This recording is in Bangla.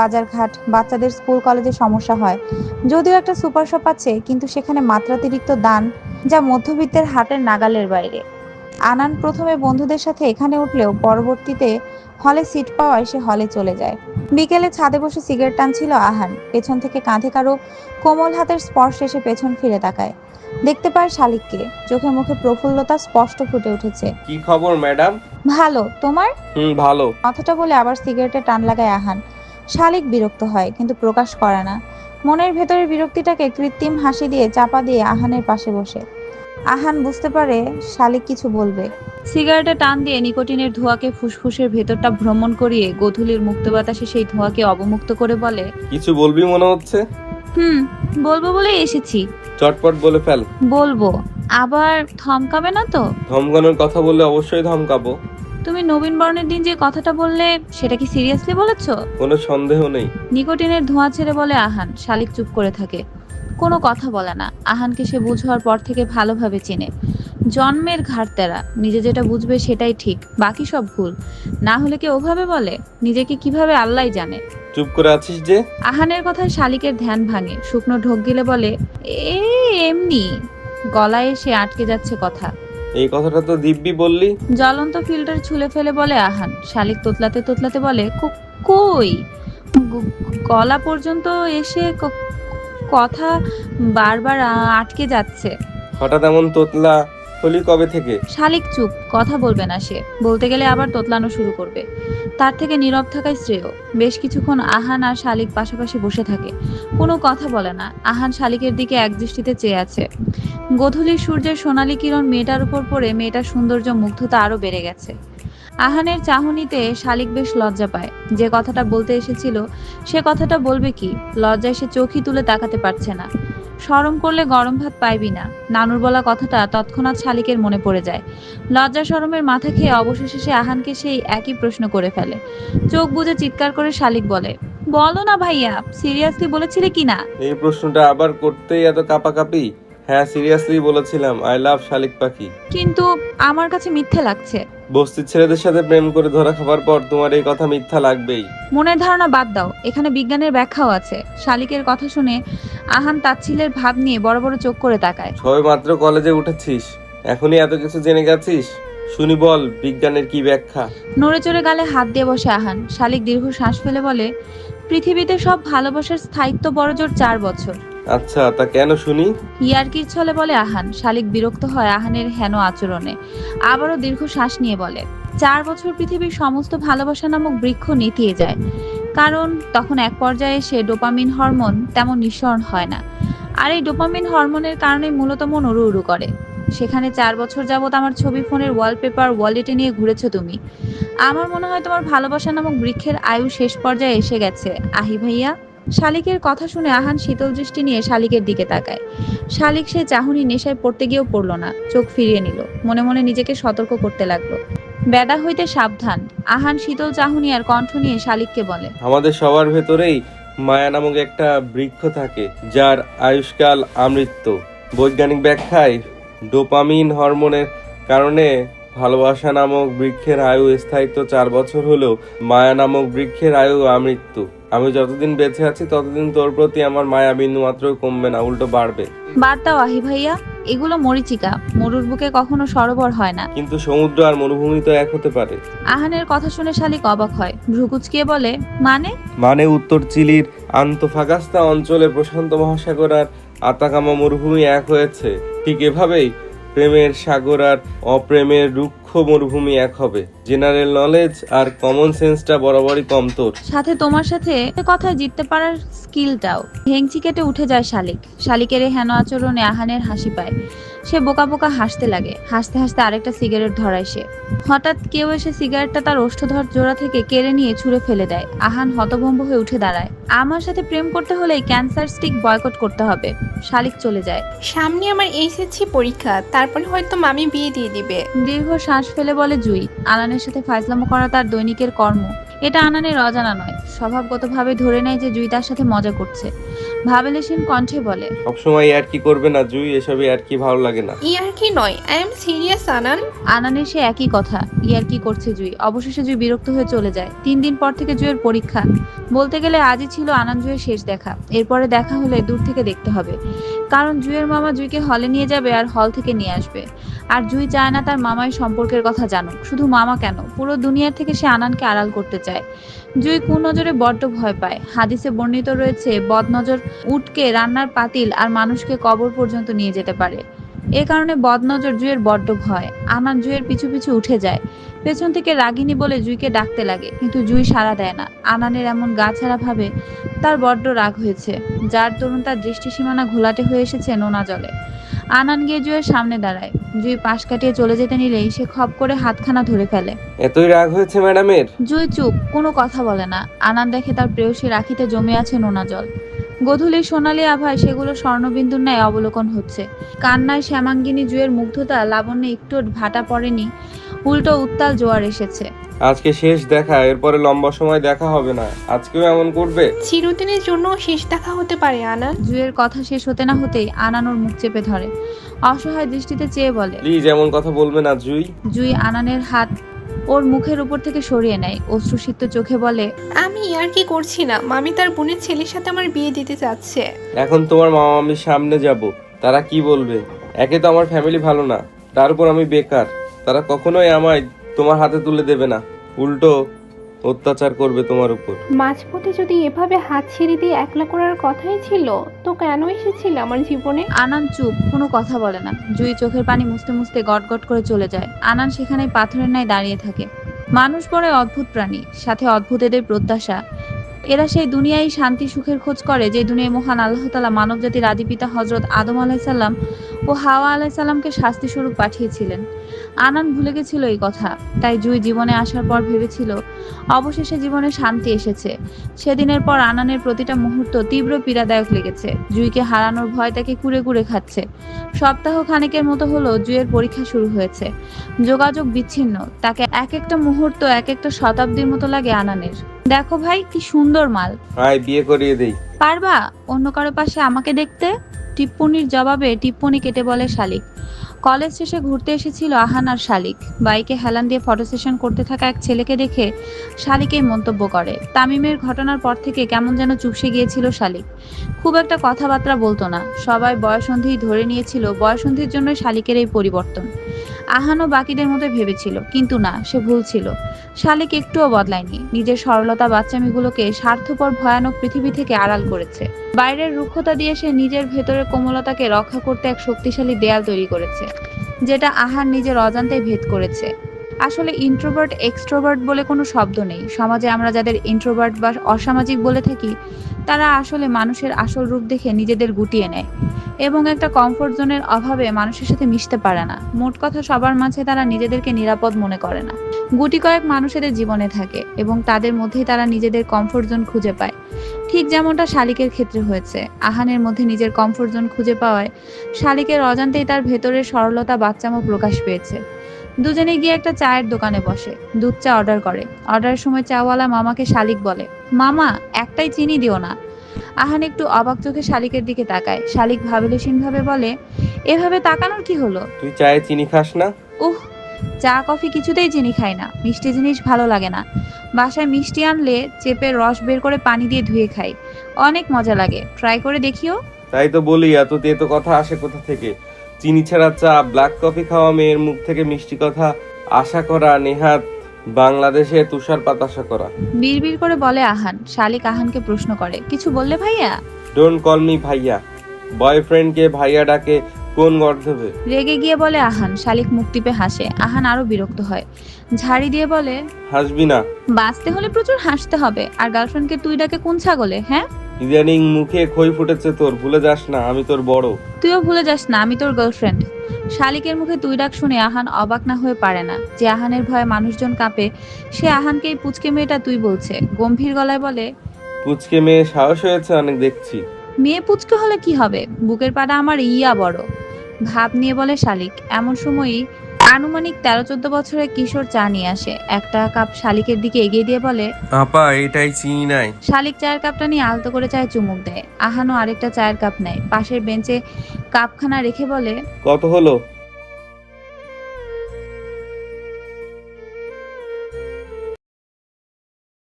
বাজারঘাট বাচ্চাদের স্কুল কলেজে সমস্যা হয়। যদিও একটা সুপার শপ আছে কিন্তু সেখানে মাত্রাতিরিক্ত দান যা মধ্যবিত্তের হাটের নাগালের বাইরে। আনান প্রথমে বন্ধুদের সাথে এখানে উঠলেও পরবর্তীতে হলে সিট পাওয়ায় সে হলে চলে যায়। বিকেলে ছাদে বসে সিগারেট টানছিল আহান। পেছন থেকে কাঁধে কারও কোমল হাতের স্পর্শ এসে পেছন ফিরে তাকায়। দেখতে পায় শালিককে। চোখে মুখে প্রফুল্লতা স্পষ্ট ফুটে উঠেছে। কি খবর ম্যাডাম? ভালো। তোমার? হুম ভালো। কথাটা বলে আবার সিগারেটে টান লাগায় আহান। শালিক বিরক্ত হয় কিন্তু প্রকাশ করে না। মনের ভেতরের বিরক্তিটাকে কৃত্রিম হাসি দিয়ে চাপা দিয়ে আহানের পাশে বসে। আহান বুঝতে পারে শালিক কিছু বলবে। সিগারেটে টান দিয়ে নিকোটিনের ধোঁয়াকে ফুসফুসের ভেতরটা ভ্রমণ করিয়ে গোধূলির মুক্ত বাতাসে সেই ধোঁয়াকে অবমুক্ত করে বলে কিছু বলবি মনে হচ্ছে? হুম বলব বলেই এসেছি। চটপট বলে ফেল। বলব। আবার থমকাবে না তো? ধমকানোর কথা বললে অবশ্যই ধমকাবো তুমি নবীন বরণের দিন যে কথাটা বললে সেটা কি সিরিয়াসলি বলেছ? কোনো সন্দেহ নেই। নিকোটিনের ধোঁয়া ছেড়ে বলে আহান শালিক চুপ করে থাকে। কোনো কথা বলে না। আহানকে সে বুঝার পর থেকে ভালোভাবে চেনে। জন্মের ঘাটতেরা নিজে যেটা বুঝবে সেটাই ঠিক। বাকি সব ভুল। না হলে কি ওভাবে বলে? নিজেকে কীভাবে আল্লাহ জানে? চুপ করে আছিস যে? আহানের কথায় শালিকের ধ্যান ভাঙে। শুকনো ঢোক গিলে বলে এ এমনি। গলায় সে আটকে যাচ্ছে কথা। এই কথাটা তো দিব্যি বললি। জ্বলন্ত ফিল্টার ছুলে ফেলে বলে আহান। শালিক তোতলাতে তোতলাতে বলে "কো- কই? গ- গলা পর্যন্ত এসে ক- কথা বারবার আ- আটকে যাচ্ছে। হঠাৎ এমন তোতলা হলি কবে থেকে? শালিক চুপ, কথা বলবে না সে। বলতে গেলে আবার তোতলানো শুরু করবে। তার থেকে নীরব থাকাই শ্রেয়। বেশ কিছুক্ষণ আহান আর শালিক পাশাপাশি বসে থাকে। কোনো কথা বলে না। আহান শালিকের দিকে একদৃষ্টিতে চেয়ে আছে। গোধূলির সূর্যের সোনালি কিরণ মেয়েটার উপর পড়ে মেয়েটার সৌন্দর্য মুগ্ধতা আরও বেড়ে গেছে। আহানের চাহনিতে শালিক বেশ লজ্জা পায়। যে কথাটা বলতে এসেছিল, সে কথাটা বলবে কি? লজ্জায় সে চোখই তুলে তাকাতে পারছে না। শরম করলে গরম ভাত পাইবি না। নানুর বলা কথাটা তৎক্ষণাৎ শালিকের মনে পড়ে যায়। লজ্জা শরমের মাথা খেয়ে অবশেষে সে আহানকে সেই একই প্রশ্ন করে ফেলে। চোখ বুজে চিৎকার করে শালিক বলে বলো না ভাইয়া সিরিয়াসলি বলেছিলে কি না? এই প্রশ্নটা আবার করতেই এত কাপাকাপি? হ্যাঁ সিরিয়াসলি বলেছিলাম আই লাভ শালিক পাখি। কিন্তু আমার কাছে মিথ্যে লাগছে। বস্তির ছেলেদের সাথে প্রেম করে ধরা খাবার পর তোমার এই কথা মিথ্যা লাগবেই। মনের ধারণা বাদ দাও এখানে বিজ্ঞানের ব্যাখ্যাও আছে। শালিকের কথা শুনে আহান তাচ্ছিলের ভাব নিয়ে বড় বড় চোখ করে তাকায়। সবে মাত্র কলেজে উঠেছিস? এখনই এত কিছু জেনে গেছিস? শুনি বল বিজ্ঞানের কি ব্যাখ্যা? নড়ে চড়ে গালে হাত দিয়ে বসে আহান। শালিক দীর্ঘ শ্বাস ফেলে বলে পৃথিবীতে সব ভালোবাসার স্থায়িত্ব বড় জোর চার বছর। আচ্ছা তা কেন শুনি? ইয়ার্কির ছলে বলে আহান। শালিক বিরক্ত হয় আহানের হেন আচরণে। আবারও দীর্ঘ শ্বাস নিয়ে বলে চার বছর পৃথিবীর সমস্ত ভালোবাসা নামক বৃক্ষ নেতিয়ে যায়। কারণ তখন এক পর্যায়ে সে ডোপামিন হরমোন তেমন নিঃসরণ হয় না। আর এই ডোপামিন হরমোনের কারণে মূলত মন উড়ু উড়ু করে। সেখানে চার বছর যাবত আমার ছবি ফোনের ওয়ালপেপার ওয়ালেটে নিয়ে ঘুরেছো তুমি। আমার মনে হয় তোমার ভালোবাসা নামক বৃক্ষের আয়ু শেষ পর্যায়ে এসে গেছে। আহি ভাইয়া, শালিকের কথা শুনে আহান শীতল দৃষ্টি নিয়ে শালিকের দিকে তাকায়। শালিক সে চাহনি নেশায় পড়তে গিয়েও পড়ল না, চোখ ফিরিয়ে নিল। মনে মনে নিজেকে সতর্ক করতে লাগল। বেদা হইতে সাবধান। আহান শীতল চাহনি আর কণ্ঠ নিয়ে শালিককে বলে, আমাদের সবার ভেতরেই মায়া নামক একটা বৃক্ষ থাকে, যার আয়ুষ্কাল আমৃত্য। বৈজ্ঞানিক ব্যাখ্যায় ডোপামিন হরমোনের কারণে ভালোবাসা নামক বৃক্ষের আয়ু স্থায়িত্ব চার বছর হলেও মায়া নামক বৃক্ষের আয়ু আমৃত্যু। আমি যতদিন বেঁচে আছি ততদিন তোর প্রতি আমার মায়া বিন্দু মাত্র কমবে না উল্টো বাড়বে। বাদ দাও আহি ভাইয়া এগুলো মরিচিকা মরুর বুকে কখনো সরোবর হয় না। কিন্তু সমুদ্র আর মরুভূমি তো এক হতে পারে। আহানের কথা শুনে শালিক অবাক হয়। ভ্রুকুচকিয়ে বলে মানে? মানে উত্তর চিলির আন্তফাগাস্তা অঞ্চলে প্রশান্ত মহাসাগর আর আতাকামা মরুভূমি এক হয়েছে। ঠিক এভাবেই প্রেমের সাগর আর অপ্রেমের রুক্ষ মরুভূমি এক হবে। জেনারেল নলেজ আর কমন সেন্সটা বরাবরই কম তোর। সাথে তোমার সাথে কথায় জিততে পারার স্কিলটাও ভেংচি কেটে উঠে যায় শালিক। শালিকের হেন আচরণে আহানের হাসি পায়। সে বোকা বোকা হাসতে লাগে। হাসতে হাসতে আরেকটা সিগারেট ধরায় সে। হঠাৎ কেউ এসে সিগারেটটা তার ওষ্ঠধর জোড়া থেকে কেড়ে নিয়ে ছুঁড়ে ফেলে দেয়। আহান হতভম্ব হয়ে উঠে দাঁড়ায়। আমার সাথে প্রেম করতে হলে ক্যান্সার স্টিক বয়কট করতে হবে। শালিক চলে যায়। সামনে আমার এইচএসসি পরীক্ষা তারপরে হয়তো মামি বিয়ে দিয়ে দিবে। দীর্ঘ শ্বাস ফেলে বলে জুই। আলানের সাথে ফাইজলামো করা তার দৈনিকের কর্ম। এটা আনানের অজানা নয়। স্বভাবগতভাবে ধরে নেয় যে জুই তার সাথে মজা করছে। ভাবেলেসিন কণ্ঠে বলে সবসময় আর কি করবে না জুই? এসবে আর কি ভালো লাগে? না। ইয়ার কি নয় আই এম সিরিয়াস আনান। আনানের সে একই কথা ইয়ার কি করছে জুই? অবশেষে জুই বিরক্ত হয়ে চলে যায়। তিন দিন পর থেকে জুয়ের পরীক্ষা। বলতে গেলে আজই ছিল আনান জুয়ের শেষ দেখা। এরপরে দেখা হলে দূর থেকে দেখতে হবে। কারণ জুয়ের মামা জুইকে হলে নিয়ে যাবে আর হল থেকে নিয়ে আসবে। আর জুই চায় না তার মামাই সম্পর্কের কথা জানুক। শুধু মামা কেন? পুরো দুনিয়ার থেকে সে আনানকে আড়াল করতে চায়। জুই কুনজরে বড্ড ভয় পায়। হাদিসে বর্ণিত রয়েছে বদনজর উটকে রান্নার পাতিল আর মানুষকে কবর পর্যন্ত নিয়ে যেতে পারে। এ কারণে বদনজর জুয়ের বড্ড ভয়। আনান জুয়ের পিছু পিছু উঠে যায়। পেছন থেকে রাগিনী বলে জুইকে ডাকতে লাগে কিন্তু জুই সাড়া দেয় না। আনানের এমন গা ছাড়া ভাবে তার বড্ড রাগ হয়েছে যার দরুন তার দৃষ্টি সীমানা ঘোলাটে হয়ে এসেছে নোনা জলে। আনান গিয়ে জুয়ের সামনে দাঁড়ায়। জুই পাশ কাটিয়ে চলে যেতে নিলেই সে খপ করে হাতখানা ধরে ফেলে। এতই রাগ হয়েছে ম্যাডামের? জুই চুপ কোনো কথা বলে না। আনান দেখে তার প্রেয়সী রাখিতে জমে আছে নোনা জল। গধূলি সোনালী আভায় সেগুলো স্বর্ণবিন্দুর ন্যায় অবলোকন হচ্ছে। কান্নায় শ্যামাঙ্গিনী জুয়ের মুগ্ধতা লাবণ্যে একটু ভাটা পড়েনি উল্টো উত্তাল জোয়ার এসেছে। আজকে শেষ দেখা এরপরে লম্বা সময় দেখা হবে না। আজকেও এমন করবে? চিরদিনের জন্য শেষ দেখা হতে পারে আনান। জুয়ের কথা শেষ হতে না হতেই আনানোর মুখ চেপে ধরে। অসহায় দৃষ্টিতে চেয়ে বলে প্লিজ এমন কথা বলবে না জুই। জুই আনানের হাত ওর মুখের উপর থেকে সরিয়ে নেয়। অশ্রুসিক্ত চোখে বলে আমি আর কি করছি না? মামি তার বোনের ছেলের সাথে আমার বিয়ে দিতে চাচ্ছে এখন তোমার মামা মামির সামনে যাব। তারা কি বলবে? একে তো আমার ফ্যামিলি ভালো না। তার উপর আমি বেকার। তারা কখনোই আমায় তোমার হাতে তুলে দেবে না। উল্টো অত্যাচার করবে তোমার উপর। মাঝপথে যদি এভাবে হাত ছেড়ে দিয়ে একলা করার কথাই ছিল তো কেন এসেছিল আমার জীবনে? আনান চুপ কোনো কথা বলে না। জুই চোখের পানি মুছতে মুছতে গটগট গট করে চলে যায়। আনান সেখানে পাথরের ন্যায় দাঁড়িয়ে থাকে। মানুষ বড় অদ্ভুত প্রাণী সাথে অদ্ভুত এদের প্রত্যাশা। এরা সেই দুনিয়ায় শান্তি, সুখের খোঁজ করে, যে দুনিয়ায় মহান আল্লাহ তালা মানব জাতির আদিপিতা হজরত আদম আলাইসাল্লাম ও হাওয়া আলাইসাল্লামকে শাস্তি স্বরূপ পাঠিয়েছিলেন। আনান ভুলে গেছিল এই কথা, তাই জুই জীবনে আসার পর ভেবেছিল, অবশেষে জীবনে শান্তি এসেছে। সেদিনের পর আনানের প্রতিটা মুহূর্ত তীব্র পীড়াদায়ক লেগেছে। জুইকে হারানোর ভয় তাকে কুড়ে কুড়ে খাচ্ছে। সপ্তাহ খানেকের মতো হলো জুয়ের পরীক্ষা শুরু হয়েছে। যোগাযোগ বিচ্ছিন্ন, তাকে এক একটা মুহূর্ত, এক একটা শতাব্দীর মতো লাগে আনানের। দেখো ভাই কি সুন্দর মাল। আয় বিয়ে করিয়ে দেই। পারবা? অন্য কারও পাশে আমাকে দেখতে? টিপ্পনির জবাবে টিপ্পনি কেটে বলে শালিক। কলেজ শেষে ঘুরতে এসেছিল আহান আর শালিক। বাইকে হেলান দিয়ে ফটো সেশন করতে থাকা এক ছেলেকে দেখে শালিক এই মন্তব্য করে। তামিমের ঘটনার পর থেকে কেমন যেন চুপসে গিয়েছিল শালিক। খুব একটা কথাবার্তা বলতো না। সবাই বয়সন্ধিই ধরে নিয়েছিল। বয়সন্ধির জন্য শালিকের এই পরিবর্তন। আহানও বাকিদের মতো ভেবেছিল, কিন্তু না, সে ভুল ছিল। শালিক একটুও বদলায়নি। নিজের সরলতা বাচ্চামিগুলোকে স্বার্থপর, ভয়ানক পৃথিবী থেকে আড়াল করেছে। বাইরের রুক্ষতা দিয়ে সে নিজের ভেতরের কোমলতাকে রক্ষা করতে এক শক্তিশালী দেয়াল তৈরি করেছে, যেটা আহার নিজের অজান্তে ভেদ করেছে। আসলে ইন্ট্রোভার্ট এক্সট্রোভার্ট বলে কোনো শব্দ নেই। সমাজে আমরা যাদের ইন্ট্রোভার্ট বা অসামাজিক বলে থাকি, তারা আসলে মানুষের আসল রূপ দেখে নিজেদের গুটিয়ে নেয় এবং একটা কমফোর্ট জোনের অভাবে মানুষের সাথে মিশতে পারে না। মোট কথা, সবার মাঝে তারা নিজেদেরকে নিরাপদ মনে করে না। গুটি কয়েক মানুষ এদের জীবনে থাকে এবং তাদের মধ্যেই তারা নিজেদের কমফোর্ট জোন খুঁজে পায়। ঠিক যেমনটা শালিকের ক্ষেত্রে হয়েছে। আহানের মধ্যে নিজের কমফোর্ট জোন খুঁজে পাওয়ায় শালিকের অজান্তেই তার ভেতরের সরলতা বাচ্চামো প্রকাশ পেয়েছে। দুজনে গিয়ে একটা চায়ের দোকানে বসে দুধ চা অর্ডার করে। অর্ডারের সময় চাওয়ালা মামাকে শালিক বলে মামা একটাই চিনি দিও না। আহান একটু অবাক চোখে শালিকের দিকে তাকায়। শালিক ভাবেলেসীন ভাবে বলে এভাবে তাকানোর কি হলো? তুই চায়ে চিনি খাস না? উহ চা কফি কিছুতেই চিনি খাই না। মিষ্টি জিনিস ভালো লাগে না। বাসায় মিষ্টি আনলে চেপে রস বের করে পানি দিয়ে ধুয়ে খাই। অনেক মজা লাগে। ট্রাই করে দেখিও? তাই তো বলি এত তেতো কথা আসে কোথা থেকে? চিনি ছাড়া চা ব্ল্যাক কফি খাওয়া মেয়ের মুখ থেকে মিষ্টি কথা আশা করা নেহাত বাংলাদেশে তুষারপাত আশা করা। বিড়বিড় করে বলে আহান শালিক আহানকে প্রশ্ন করে কিছু বললে ভাইয়া? ডোন্ট কল মি ভাইয়া। বয়ফ্রেন্ডকে ভাইয়া ডাকে কোন গর্ধবে? রেগে গিয়ে বলে আহান শালিক মুখ টিপে হাসে আহান আরও বিরক্ত হয়। ঝাড়ি দিয়ে বলে হাসবি না। বাঁচতে হলে প্রচুর হাসতে হবে আর গার্লফ্রেন্ডকে তুই ডাকে কোন ছাগলে হ্যাঁ? ইদানিং মুখে খই ফুটেছে তোর ভুলে যাস না আমি তোর বড়। তুইও ভুলে যাস না আমি তোর গার্লফ্রেন্ড শালিকের মুখে তুই ডাক শুনে আহান অবাক না হয়ে পারে না যে আহানের ভয়ে মানুষজন কাঁপে সে আহানকেই পুচকে মেয়েটা তুই বলছে গম্ভীর গলায় বলে পুচকে মেয়ে সাহস হয়েছে অনেক দেখছি। মেয়ে পুচকে হলে কি হবে? বুকের পাটা আমার ইয়া বড়। ভাব নিয়ে বলে শালিক এমন সময়ই আনুমানিক তেরো চোদ্দ বছরের কিশোর চা নিয়ে আসে। একটা কাপ শালিকের দিকে এগিয়ে দিয়ে বলে আপা এটাই চিনি নাই। শালিক চায়ের কাপটা নিয়ে আলতো করে চায়ে চুমুক দেয়। আহানো আরেকটা চায়ের কাপ নেয়। পাশের বেঞ্চে কাপখানা রেখে বলে কত হলো?